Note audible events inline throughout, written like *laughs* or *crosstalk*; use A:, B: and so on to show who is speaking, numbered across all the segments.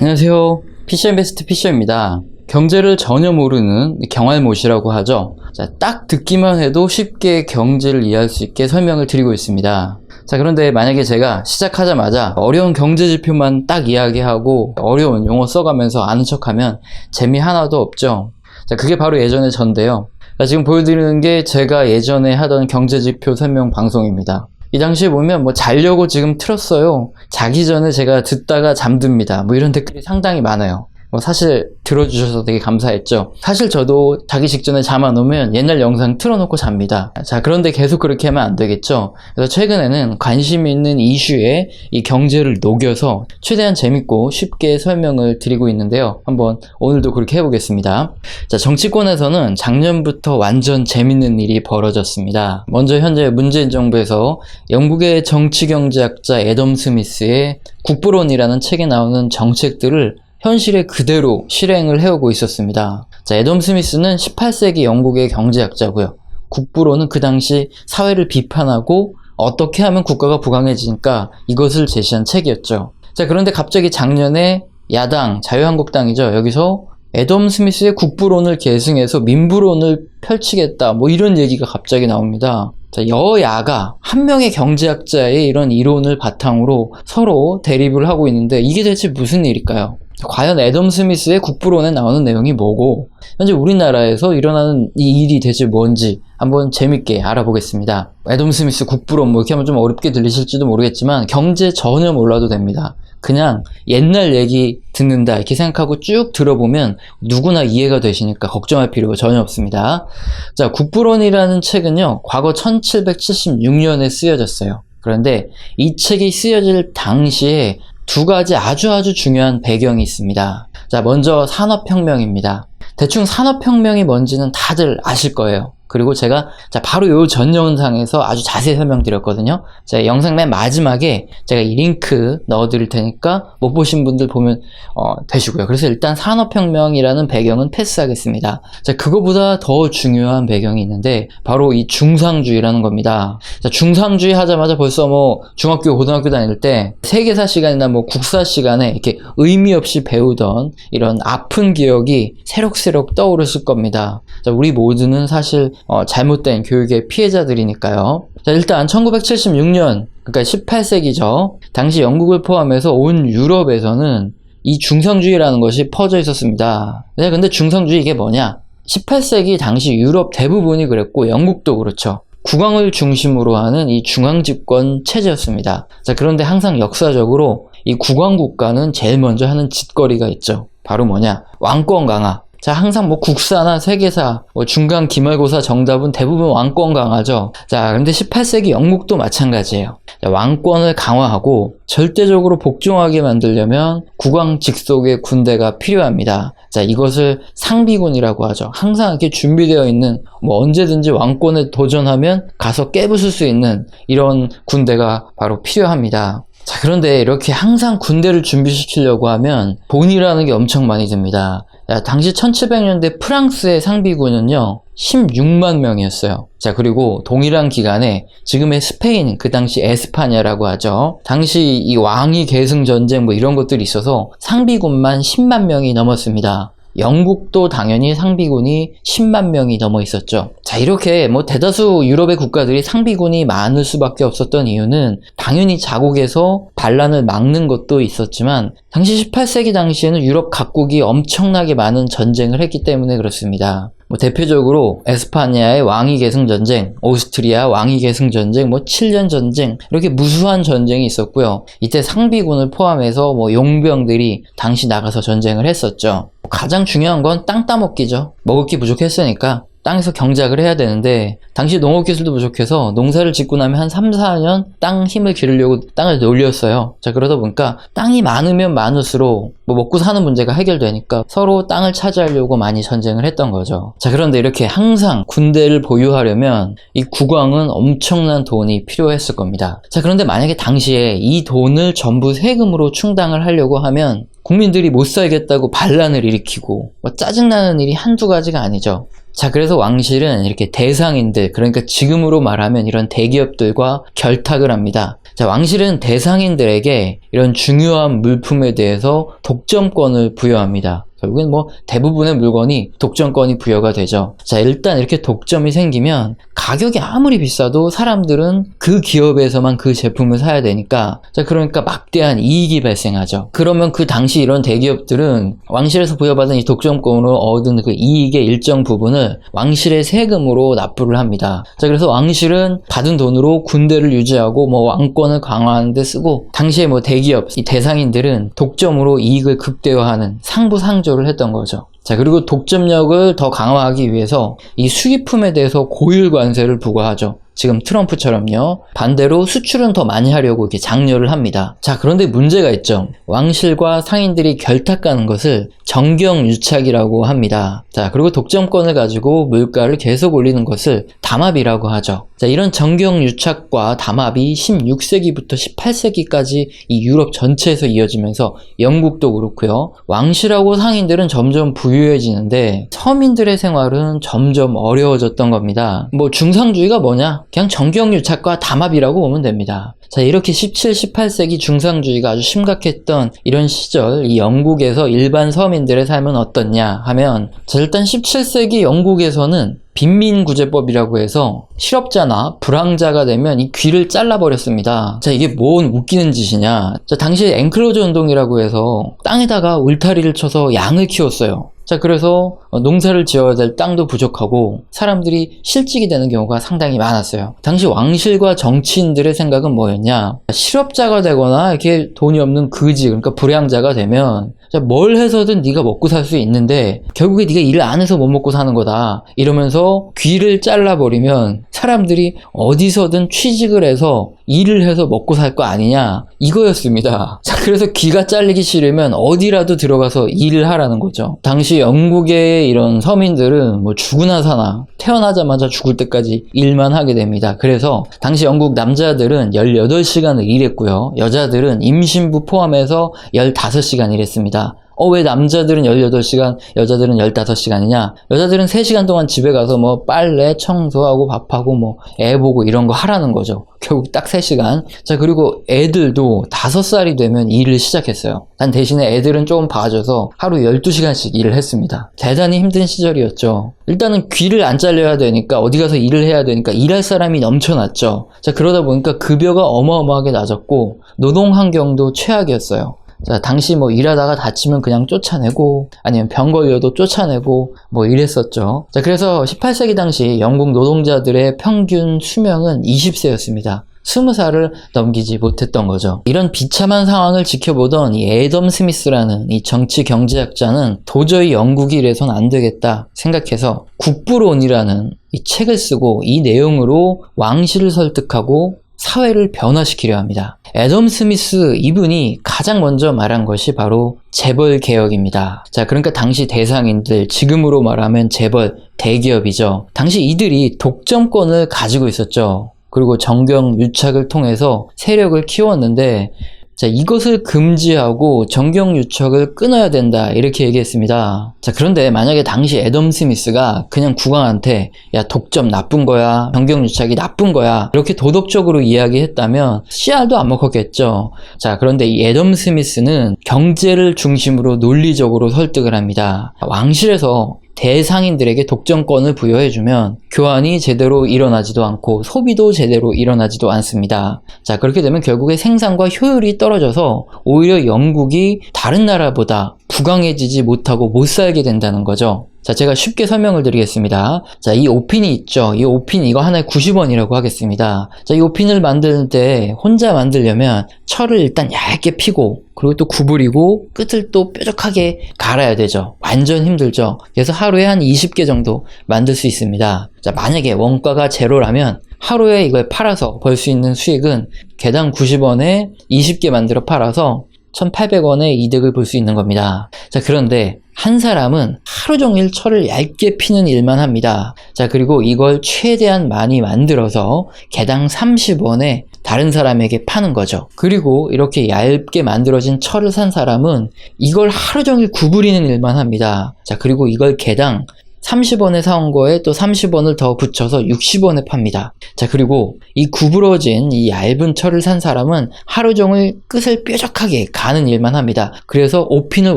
A: 안녕하세요. 피셔인베스트 피셔입니다. 경제를 전혀 모르는 경알못이라고 하죠. 자, 딱 듣기만 해도 쉽게 경제를 이해할 수 있게 설명을 드리고 있습니다. 자, 그런데 만약에 제가 시작하자마자 어려운 경제 지표만 딱 이야기하고 어려운 용어 써가면서 아는 척하면 재미 하나도 없죠. 자, 그게 바로 예전의 전데요. 자, 지금 보여드리는 게 제가 예전에 하던 경제 지표 설명 방송입니다. 이 당시에 보면 뭐 자려고 지금 틀었어요. 자기 전에 제가 듣다가 잠듭니다. 뭐 이런 댓글이 상당히 많아요. 뭐 사실 들어주셔서 되게 감사했죠. 사실 저도 자기 직전에 잠 안 오면 옛날 영상 틀어놓고 잡니다. 자, 그런데 계속 그렇게 하면 안 되겠죠. 그래서 최근에는 관심 있는 이슈에 이 경제를 녹여서 최대한 재밌고 쉽게 설명을 드리고 있는데요. 한번 오늘도 그렇게 해보겠습니다. 자, 정치권에서는 작년부터 완전 재밌는 일이 벌어졌습니다. 먼저 현재 문재인 정부에서 영국의 정치경제학자 애덤 스미스의 국부론이라는 책에 나오는 정책들을 현실에 그대로 실행을 해오고 있었습니다. 자, 애덤 스미스는 18세기 영국의 경제학자고요. 국부로는 그 당시 사회를 비판하고 어떻게 하면 국가가 부강해지니까 이것을 제시한 책이었죠. 자, 그런데 갑자기 작년에 야당, 자유한국당이죠. 여기서 애덤 스미스의 국부론을 계승해서 민부론을 펼치겠다. 뭐 이런 얘기가 갑자기 나옵니다. 자, 여야가 한 명의 경제학자의 이런 이론을 바탕으로 서로 대립을 하고 있는데 이게 대체 무슨 일일까요? 과연 애덤 스미스의 국부론에 나오는 내용이 뭐고 현재 우리나라에서 일어나는 이 일이 대체 뭔지 한번 재밌게 알아보겠습니다. 애덤 스미스 국부론 뭐 이렇게 하면 좀 어렵게 들리실지도 모르겠지만 경제 전혀 몰라도 됩니다. 그냥 옛날 얘기 듣는다 이렇게 생각하고 쭉 들어보면 누구나 이해가 되시니까 걱정할 필요가 전혀 없습니다. 자, 국부론이라는 책은요, 과거 1776년에 쓰여졌어요. 그런데 이 책이 쓰여질 당시에 두 가지 아주 아주 중요한 배경이 있습니다. 자, 먼저 산업혁명입니다. 대충 산업혁명이 뭔지는 다들 아실 거예요. 그리고 제가 자 바로 요전 영상에서 아주 자세히 설명드렸거든요. 자 영상 맨 마지막에 제가 이 링크 넣어드릴 테니까 못 보신 분들 보면 어, 되시고요. 그래서 일단 산업혁명이라는 배경은 패스하겠습니다. 자 그거보다 더 중요한 배경이 있는데 바로 이 중상주의라는 겁니다. 자 중상주의 하자마자 벌써 뭐 중학교 고등학교 다닐 때 세계사 시간이나 뭐 국사 시간에 이렇게 의미 없이 배우던 이런 아픈 기억이 새록새록 떠오르실 겁니다. 자 우리 모두는 사실 어, 잘못된 교육의 피해자들이니까요. 자, 일단 1976년, 그러니까 18세기죠. 당시 영국을 포함해서 온 유럽에서는 이 중상주의라는 것이 퍼져 있었습니다. 네, 근데 중상주의 이게 뭐냐? 18세기 당시 유럽 대부분이 그랬고 영국도 그렇죠. 국왕을 중심으로 하는 이 중앙 집권 체제였습니다. 자, 그런데 항상 역사적으로 이 국왕 국가는 제일 먼저 하는 짓거리가 있죠. 바로 뭐냐? 왕권 강화. 자, 항상 뭐 국사나 세계사, 뭐 중간 기말고사 정답은 대부분 왕권 강화죠. 자, 근데 18세기 영국도 마찬가지예요. 자, 왕권을 강화하고 절대적으로 복종하게 만들려면 국왕 직속의 군대가 필요합니다. 자, 이것을 상비군이라고 하죠. 항상 이렇게 준비되어 있는 뭐 언제든지 왕권에 도전하면 가서 깨부술 수 있는 이런 군대가 바로 필요합니다. 자, 그런데 이렇게 항상 군대를 준비시키려고 하면 돈이라는 게 엄청 많이 듭니다. 야, 당시 1700년대 프랑스의 상비군은요, 16만 명이었어요. 자, 그리고 동일한 기간에 지금의 스페인, 그 당시 에스파냐라고 하죠. 당시 이 왕위 계승 전쟁 뭐 이런 것들이 있어서 상비군만 10만 명이 넘었습니다. 영국도 당연히 상비군이 10만 명이 넘어 있었죠. 자, 이렇게 뭐 대다수 유럽의 국가들이 상비군이 많을 수밖에 없었던 이유는 당연히 자국에서 반란을 막는 것도 있었지만 당시 18세기 당시에는 유럽 각국이 엄청나게 많은 전쟁을 했기 때문에 그렇습니다. 뭐 대표적으로 에스파니아의 왕위 계승 전쟁, 오스트리아 왕위 계승 전쟁, 뭐 7년 전쟁 이렇게 무수한 전쟁이 있었고요. 이때 상비군을 포함해서 뭐 용병들이 당시 나가서 전쟁을 했었죠. 가장 중요한 건 땅 따먹기죠. 먹을 게 부족했으니까 땅에서 경작을 해야 되는데 당시 농업 기술도 부족해서 농사를 짓고 나면 한 3, 4년 땅 힘을 기르려고 땅을 놀렸어요. 자 그러다 보니까 땅이 많으면 많을수록 뭐 먹고 사는 문제가 해결되니까 서로 땅을 차지하려고 많이 전쟁을 했던 거죠. 자 그런데 이렇게 항상 군대를 보유하려면 이 국왕은 엄청난 돈이 필요했을 겁니다. 자 그런데 만약에 당시에 이 돈을 전부 세금으로 충당을 하려고 하면 국민들이 못 살겠다고 반란을 일으키고 뭐 짜증나는 일이 한두 가지가 아니죠. 자, 그래서 왕실은 이렇게 대상인들, 그러니까 지금으로 말하면 이런 대기업들과 결탁을 합니다. 자, 왕실은 대상인들에게 이런 중요한 물품에 대해서 독점권을 부여합니다. 결국엔 뭐 대부분의 물건이 독점권이 부여가 되죠. 자, 일단 이렇게 독점이 생기면 가격이 아무리 비싸도 사람들은 그 기업에서만 그 제품을 사야 되니까 자, 그러니까 막대한 이익이 발생하죠. 그러면 그 당시 이런 대기업들은 왕실에서 부여받은 이 독점권으로 얻은 그 이익의 일정 부분을 왕실의 세금으로 납부를 합니다. 자, 그래서 왕실은 받은 돈으로 군대를 유지하고 뭐 왕권을 강화하는 데 쓰고 당시에 뭐 대기업, 이 대상인들은 독점으로 이익을 극대화하는 상부상조 를 했던 거죠. 자, 그리고 독점력을 더 강화하기 위해서 이 수입품에 대해서 고율 관세를 부과하죠. 지금 트럼프처럼요. 반대로 수출은 더 많이 하려고 이렇게 장려를 합니다. 자, 그런데 문제가 있죠. 왕실과 상인들이 결탁하는 것을 정경 유착이라고 합니다. 자, 그리고 독점권을 가지고 물가를 계속 올리는 것을 담합이라고 하죠. 자, 이런 정경 유착과 담합이 16세기부터 18세기까지 이 유럽 전체에서 이어지면서 영국도 그렇고요. 왕실하고 상인들은 점점 부유해지는데 서민들의 생활은 점점 어려워졌던 겁니다. 뭐 중상주의가 뭐냐? 그냥 정경유착과 담합이라고 보면 됩니다. 자, 이렇게 17, 18세기 중상주의가 아주 심각했던 이런 시절, 이 영국에서 일반 서민들의 삶은 어떻냐 하면, 자, 일단 17세기 영국에서는 빈민구제법이라고 해서 실업자나 불황자가 되면 이 귀를 잘라버렸습니다. 자, 이게 뭔 웃기는 짓이냐. 자, 당시에 앵클로즈 운동이라고 해서 땅에다가 울타리를 쳐서 양을 키웠어요. 자, 그래서 농사를 지어야 될 땅도 부족하고 사람들이 실직이 되는 경우가 상당히 많았어요. 당시 왕실과 정치인들의 생각은 뭐였냐? 실업자가 되거나 이렇게 돈이 없는 그지, 그러니까 불량자가 되면 자, 뭘 해서든 네가 먹고 살 수 있는데 결국에 네가 일을 안 해서 못 먹고 사는 거다. 이러면서 귀를 잘라버리면 사람들이 어디서든 취직을 해서 일을 해서 먹고 살 거 아니냐 이거였습니다. *laughs* 자, 그래서 귀가 잘리기 싫으면 어디라도 들어가서 일을 하라는 거죠. 당시 영국의 이런 서민들은 뭐 죽으나 사나 태어나자마자 죽을 때까지 일만 하게 됩니다. 그래서 당시 영국 남자들은 18시간을 일했고요. 여자들은 임신부 포함해서 15시간 일했습니다. 어, 왜 남자들은 18시간, 여자들은 15시간이냐? 여자들은 3시간 동안 집에 가서 뭐 빨래, 청소하고 밥하고 뭐 애 보고 이런 거 하라는 거죠. 결국 딱 3시간. 자, 그리고 애들도 5살이 되면 일을 시작했어요. 단 대신에 애들은 조금 봐줘서 하루 12시간씩 일을 했습니다. 대단히 힘든 시절이었죠. 일단은 귀를 안 잘려야 되니까 어디 가서 일을 해야 되니까 일할 사람이 넘쳐났죠. 자, 그러다 보니까 급여가 어마어마하게 낮았고 노동 환경도 최악이었어요. 자, 당시 뭐 일하다가 다치면 그냥 쫓아내고 아니면 병 걸려도 쫓아내고 뭐 이랬었죠. 자, 그래서 18세기 당시 영국 노동자들의 평균 수명은 20세였습니다. 20살을 넘기지 못했던 거죠. 이런 비참한 상황을 지켜보던 이 애덤 스미스라는 이 정치 경제학자는 도저히 영국이 이래선 안 되겠다 생각해서 국부론이라는 이 책을 쓰고 이 내용으로 왕실을 설득하고 사회를 변화시키려 합니다. 애덤 스미스 이분이 가장 먼저 말한 것이 바로 재벌 개혁입니다. 자, 그러니까 당시 대상인들, 지금으로 말하면 재벌 대기업이죠. 당시 이들이 독점권을 가지고 있었죠. 그리고 정경 유착을 통해서 세력을 키웠는데 자, 이것을 금지하고 정경 유착을 끊어야 된다. 이렇게 얘기했습니다. 자, 그런데 만약에 당시 애덤 스미스가 그냥 국왕한테 야, 독점 나쁜 거야. 정경 유착이 나쁜 거야. 이렇게 도덕적으로 이야기했다면 씨알도 안 먹었겠죠. 자, 그런데 이 애덤 스미스는 경제를 중심으로 논리적으로 설득을 합니다. 왕실에서 대상인들에게 독점권을 부여해주면 교환이 제대로 일어나지도 않고 소비도 제대로 일어나지도 않습니다. 자, 그렇게 되면 결국에 생산과 효율이 떨어져서 오히려 영국이 다른 나라보다 부강해지지 못하고 못 살게 된다는 거죠. 자, 제가 쉽게 설명을 드리겠습니다. 자, 이 오핀이 있죠. 이 오핀 이거 하나에 90원이라고 하겠습니다. 자, 이 오핀을 만드는데 혼자 만들려면 철을 일단 얇게 피고 그리고 또 구부리고 끝을 또 뾰족하게 갈아야 되죠. 완전 힘들죠. 그래서 하루에 한 20개 정도 만들 수 있습니다. 자, 만약에 원가가 제로라면 하루에 이걸 팔아서 벌 수 있는 수익은 개당 90원에 20개 만들어 팔아서 1,800원의 이득을 볼 수 있는 겁니다. 자, 그런데 한 사람은 하루 종일 철을 얇게 피는 일만 합니다. 자, 그리고 이걸 최대한 많이 만들어서 개당 30원에 다른 사람에게 파는 거죠. 그리고 이렇게 얇게 만들어진 철을 산 사람은 이걸 하루 종일 구부리는 일만 합니다. 자, 그리고 이걸 개당 30원에 사온 거에 또 30원을 더 붙여서 60원에 팝니다. 자, 그리고 이 구부러진 이 얇은 철을 산 사람은 하루 종일 끝을 뾰족하게 가는 일만 합니다. 그래서 5핀을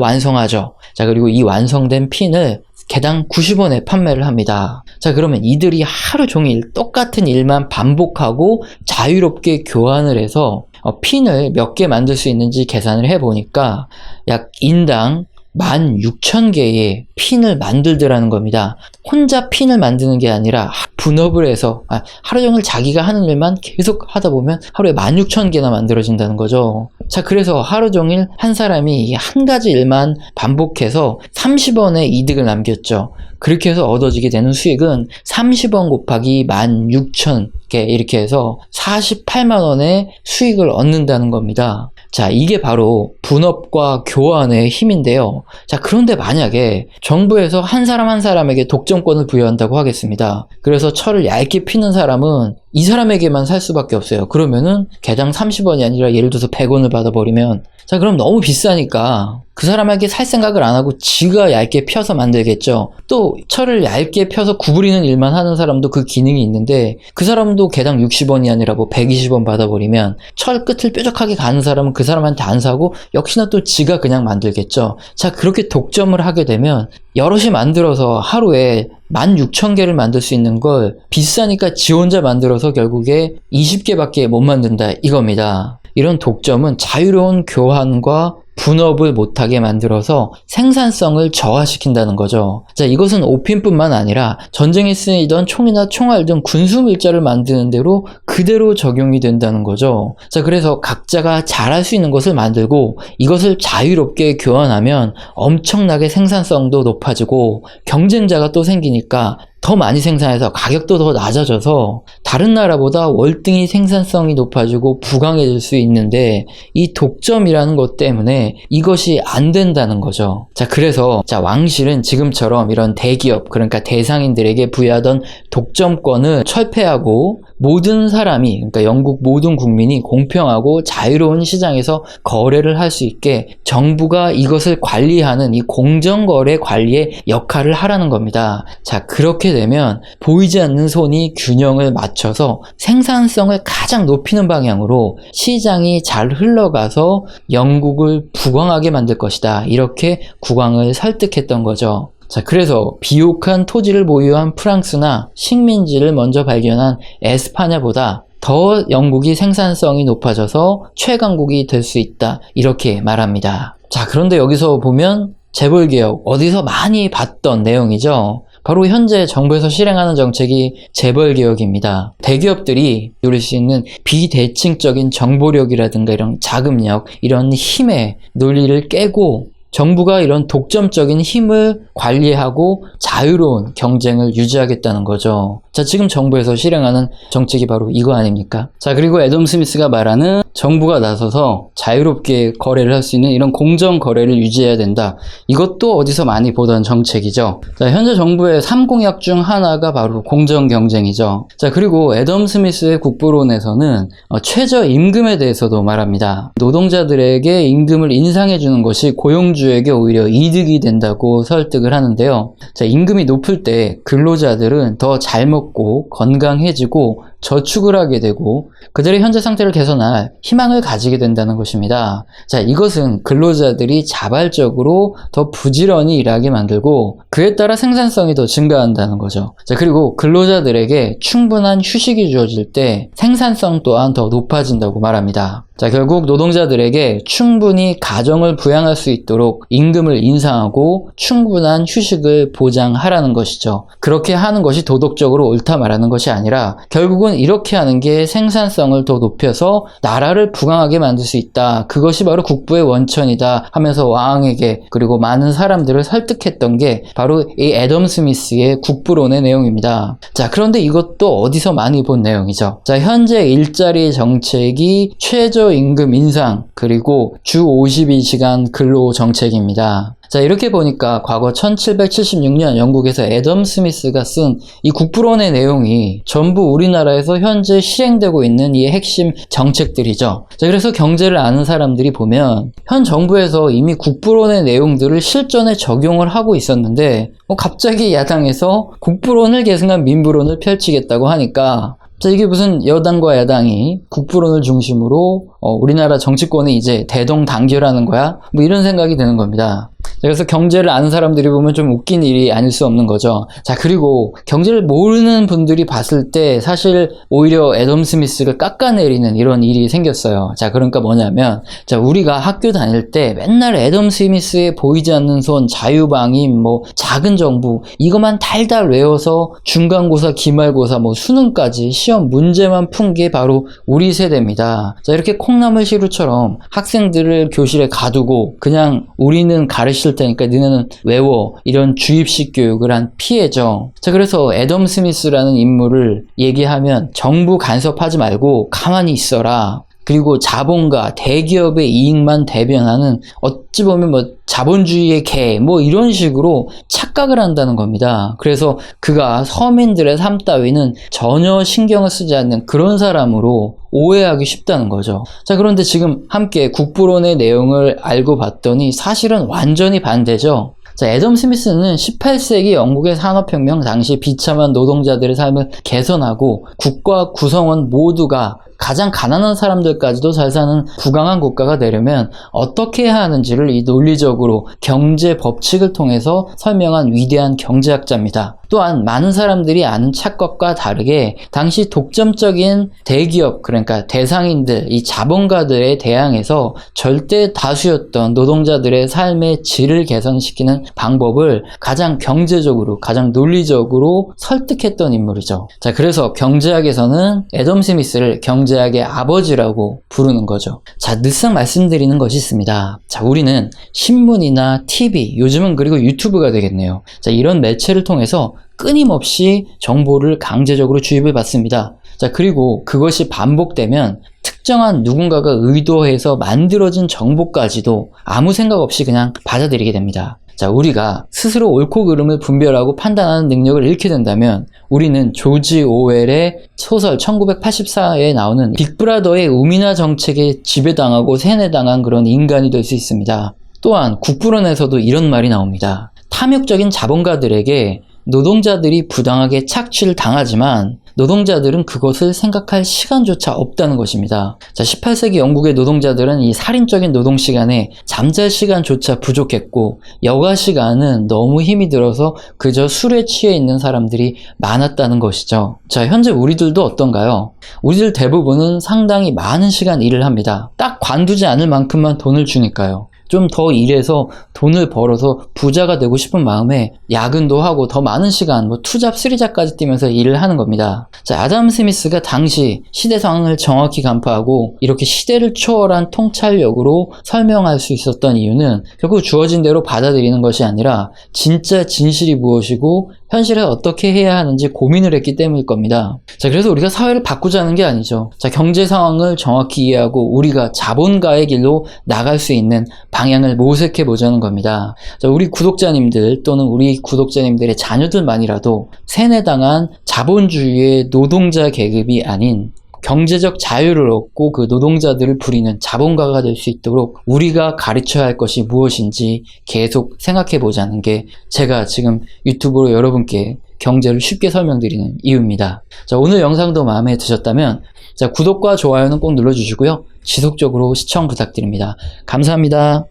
A: 완성하죠. 자, 그리고 이 완성된 핀을 개당 90원에 판매를 합니다. 자, 그러면 이들이 하루 종일 똑같은 일만 반복하고 자유롭게 교환을 해서 어, 핀을 몇 개 만들 수 있는지 계산을 해보니까 약 인당 16,000개의 핀을 만들더라는 겁니다. 혼자 핀을 만드는 게 아니라 분업을 해서 아, 하루 종일 자기가 하는 일만 계속 하다 보면 하루에 16,000개나 만들어진다는 거죠. 자, 그래서 하루 종일 한 사람이 한 가지 일만 반복해서 30원의 이득을 남겼죠. 그렇게 해서 얻어지게 되는 수익은 30원 곱하기 16,000개 이렇게 해서 48만 원의 수익을 얻는다는 겁니다. 자, 이게 바로 분업과 교환의 힘인데요. 자, 그런데 만약에 정부에서 한 사람 한 사람에게 독점권을 부여한다고 하겠습니다. 그래서 철을 얇게 피는 사람은 이 사람에게만 살 수밖에 없어요. 그러면은 개당 30원이 아니라 예를 들어서 100원을 받아버리면 자, 그럼 너무 비싸니까 그 사람에게 살 생각을 안 하고 지가 얇게 펴서 만들겠죠. 또 철을 얇게 펴서 구부리는 일만 하는 사람도 그 기능이 있는데 그 사람도 개당 60원이 아니라 뭐 120원 받아버리면 철 끝을 뾰족하게 가는 사람은 그 사람한테 안 사고 역시나 또 지가 그냥 만들겠죠. 자, 그렇게 독점을 하게 되면 여럿이 만들어서 하루에 16,000개를 만들 수 있는 걸 비싸니까 지 혼자 만들어서 결국에 20개밖에 못 만든다 이겁니다. 이런 독점은 자유로운 교환과 분업을 못하게 만들어서 생산성을 저하시킨다는 거죠. 자, 이것은 오핀뿐만 아니라 전쟁에 쓰이던 총이나 총알 등 군수 물자를 만드는 대로 그대로 적용이 된다는 거죠. 자, 그래서 각자가 잘할 수 있는 것을 만들고 이것을 자유롭게 교환하면 엄청나게 생산성도 높아지고 경쟁자가 또 생기니까 더 많이 생산해서 가격도 더 낮아져서 다른 나라보다 월등히 생산성이 높아지고 부강해질 수 있는데 이 독점이라는 것 때문에 이것이 안 된다는 거죠. 자, 그래서 자, 왕실은 지금처럼 이런 대기업 그러니까 대상인들에게 부여하던 독점권을 철폐하고 모든 사람이 그러니까 영국 모든 국민이 공평하고 자유로운 시장에서 거래를 할 수 있게 정부가 이것을 관리하는 이 공정거래 관리의 역할을 하라는 겁니다. 자 그렇게 되면 보이지 않는 손이 균형을 맞춰서 생산성을 가장 높이는 방향으로 시장이 잘 흘러가서 영국을 부강하게 만들 것이다. 이렇게 국왕을 설득했던 거죠. 자, 그래서 비옥한 토지를 보유한 프랑스나 식민지를 먼저 발견한 에스파냐보다 더 영국이 생산성이 높아져서 최강국이 될 수 있다. 이렇게 말합니다. 자, 그런데 여기서 보면 재벌개혁, 어디서 많이 봤던 내용이죠. 바로 현재 정부에서 실행하는 정책이 재벌 개혁입니다. 대기업들이 누릴 수 있는 비대칭적인 정보력이라든가 이런 자금력, 이런 힘의 논리를 깨고 정부가 이런 독점적인 힘을 관리하고 자유로운 경쟁을 유지하겠다는 거죠. 자, 지금 정부에서 실행하는 정책이 바로 이거 아닙니까? 자, 그리고 애덤 스미스가 말하는 정부가 나서서 자유롭게 거래를 할 수 있는 이런 공정 거래를 유지해야 된다. 이것도 어디서 많이 보던 정책이죠. 자, 현재 정부의 3공약 중 하나가 바로 공정 경쟁이죠. 자, 그리고 애덤 스미스의 국부론에서는 어, 최저 임금에 대해서도 말합니다. 노동자들에게 임금을 인상해 주는 것이 고용주 에게 오히려 이득이 된다고 설득을 하는데요. 자, 임금이 높을 때 근로자들은 더 잘 먹고 건강해지고 저축을 하게 되고 그들의 현재 상태를 개선할 희망을 가지게 된다는 것입니다. 자, 이것은 근로자들이 자발적으로 더 부지런히 일하게 만들고 그에 따라 생산성이 더 증가한다는 거죠. 자, 그리고 근로자들에게 충분한 휴식이 주어질 때 생산성 또한 더 높아진다고 말합니다. 자, 결국 노동자들에게 충분히 가정을 부양할 수 있도록 임금을 인상하고 충분한 휴식을 보장하라는 것이죠. 그렇게 하는 것이 도덕적으로 옳다 말하는 것이 아니라 결국은 이렇게 하는 게 생산성을 더 높여서 나라를 부강하게 만들 수 있다. 그것이 바로 국부의 원천이다 하면서 왕에게 그리고 많은 사람들을 설득했던 게 바로 이 애덤 스미스의 국부론의 내용입니다. 자, 그런데 이것도 어디서 많이 본 내용이죠. 자, 현재 일자리 정책이 최저 임금 인상 그리고 주 52시간 근로 정책입니다. 자, 이렇게 보니까 과거 1776년 영국에서 애덤 스미스가 쓴 이 국부론의 내용이 전부 우리나라에서 현재 실행되고 있는 이 핵심 정책들이죠. 자, 그래서 경제를 아는 사람들이 보면 현 정부에서 이미 국부론의 내용들을 실전에 적용을 하고 있었는데 뭐 갑자기 야당에서 국부론을 계승한 민부론을 펼치겠다고 하니까 자, 이게 무슨 여당과 야당이 국부론을 중심으로 어, 우리나라 정치권이 이제 대동단결하는 거야? 뭐 이런 생각이 드는 겁니다. 그래서 경제를 아는 사람들이 보면 좀 웃긴 일이 아닐 수 없는 거죠. 자, 그리고 경제를 모르는 분들이 봤을 때 사실 오히려 애덤 스미스를 깎아내리는 이런 일이 생겼어요. 자, 그러니까 뭐냐면, 자, 우리가 학교 다닐 때 맨날 애덤 스미스의 보이지 않는 손, 자유방임, 뭐, 작은 정부, 이것만 달달 외워서 중간고사, 기말고사, 뭐, 수능까지 시험 문제만 푼 게 바로 우리 세대입니다. 자, 이렇게 콩나물 시루처럼 학생들을 교실에 가두고 그냥 우리는 가르 칠 테니까 너네는 외워 이런 주입식 교육을 한 피해죠. 자 그래서 애덤 스미스라는 인물을 얘기하면 정부 간섭하지 말고 가만히 있어라. 그리고 자본가, 대기업의 이익만 대변하는 어찌 보면 뭐 자본주의의 개, 뭐 이런 식으로 착각을 한다는 겁니다. 그래서 그가 서민들의 삶 따위는 전혀 신경을 쓰지 않는 그런 사람으로 오해하기 쉽다는 거죠. 자, 그런데 지금 함께 국부론의 내용을 알고 봤더니 사실은 완전히 반대죠. 자, 애덤 스미스는 18세기 영국의 산업혁명 당시 비참한 노동자들의 삶을 개선하고 국가 구성원 모두가 가장 가난한 사람들까지도 잘 사는 부강한 국가가 되려면 어떻게 해야 하는지를 이 논리적으로 경제 법칙을 통해서 설명한 위대한 경제학자입니다. 또한 많은 사람들이 아는 착각과 다르게 당시 독점적인 대기업 그러니까 대상인들 이 자본가들에 대항해서 절대 다수였던 노동자들의 삶의 질을 개선시키는 방법을 가장 경제적으로 가장 논리적으로 설득했던 인물이죠. 자 그래서 경제학에서는 애덤 스미스를 경제 학의 아버지라고 부르는 거죠. 자 늦상 말씀드리는 것이 있습니다. 자 우리는 신문이나 TV 요즘은 그리고 유튜브가 되겠네요. 자 이런 매체를 통해서 끊임없이 정보를 강제적으로 주입을 받습니다. 자, 그리고 그것이 반복되면 특정한 누군가가 의도해서 만들어진 정보까지도 아무 생각 없이 그냥 받아들이게 됩니다. 자, 우리가 스스로 옳고 그름을 분별하고 판단하는 능력을 잃게 된다면 우리는 조지 오웰의 소설 1984에 나오는 빅브라더의 우미나 정책에 지배당하고 세뇌당한 그런 인간이 될 수 있습니다. 또한 국부론에서도 이런 말이 나옵니다. 탐욕적인 자본가들에게 노동자들이 부당하게 착취를 당하지만 노동자들은 그것을 생각할 시간조차 없다는 것입니다. 자, 18세기 영국의 노동자들은 이 살인적인 노동 시간에 잠잘 시간조차 부족했고 여가 시간은 너무 힘이 들어서 그저 술에 취해 있는 사람들이 많았다는 것이죠. 자, 현재 우리들도 어떤가요? 우리들 대부분은 상당히 많은 시간 일을 합니다. 딱 관두지 않을 만큼만 돈을 주니까요. 좀 더 일해서 돈을 벌어서 부자가 되고 싶은 마음에 야근도 하고 더 많은 시간, 뭐 투잡, 쓰리잡까지 뛰면서 일을 하는 겁니다. 자, 아담 스미스가 당시 시대 상황을 정확히 간파하고 이렇게 시대를 초월한 통찰력으로 설명할 수 있었던 이유는 결국 주어진 대로 받아들이는 것이 아니라 진짜 진실이 무엇이고 현실에 어떻게 해야 하는지 고민을 했기 때문일 겁니다. 자, 그래서 우리가 사회를 바꾸자는 게 아니죠. 자, 경제 상황을 정확히 이해하고 우리가 자본가의 길로 나갈 수 있는 방향을 모색해 보자는 겁니다. 자, 우리 구독자님들 또는 우리 구독자님들의 자녀들만이라도 세뇌당한 자본주의의 노동자 계급이 아닌 경제적 자유를 얻고 그 노동자들을 부리는 자본가가 될 수 있도록 우리가 가르쳐야 할 것이 무엇인지 계속 생각해 보자는 게 제가 지금 유튜브로 여러분께 경제를 쉽게 설명드리는 이유입니다. 자, 오늘 영상도 마음에 드셨다면 자, 구독과 좋아요는 꼭 눌러주시고요. 지속적으로 시청 부탁드립니다. 감사합니다.